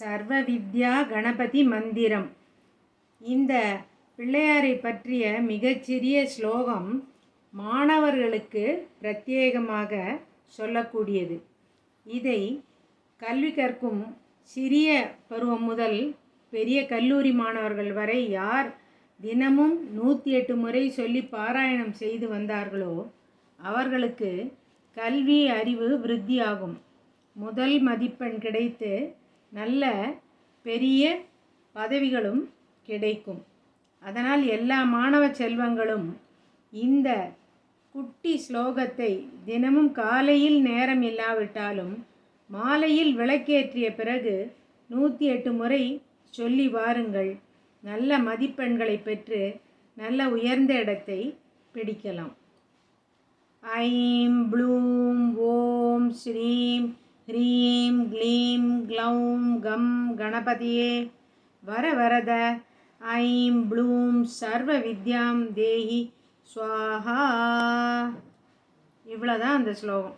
சர்வ வித்யா கணபதி மந்திரம் இந்த பிள்ளையாரை பற்றிய மிகச்சிறிய ஸ்லோகம் மாணவர்களுக்கு பிரத்யேகமாக சொல்லக்கூடியது. இதை கல்வி கற்கும் சிறிய பருவம் முதல் பெரிய கல்லூரி மாணவர்கள் வரை யார் தினமும் நூற்றி எட்டு முறை சொல்லி பாராயணம் செய்து வந்தார்களோ அவர்களுக்கு கல்வி அறிவு விருத்தியாகும். முதல் மதிப்பெண் கிடைத்து நல்ல பெரிய பதவிகளும் கிடைக்கும். அதனால் எல்லா மாணவ செல்வங்களும் இந்த குட்டி ஸ்லோகத்தை தினமும் காலையில் நேரம் இல்லாவிட்டாலும் மாலையில் விளக்கேற்றிய பிறகு நூற்றி எட்டு முறை சொல்லி வாருங்கள். நல்ல மதிப்பெண்களை பெற்று நல்ல உயர்ந்த இடத்தை பிடிக்கலாம். ஐம் ப்ளூம் ஓம் ஸ்ரீம் ஹ்ரீம் க்ளீம் க்ளௌம் கம் கணபதியே வர வரத ஐம் ப்ளூம் சர்வ வித்யாம் தேஹி ஸ்வாஹா இவ்வளோதான் அந்த ஸ்லோகம்.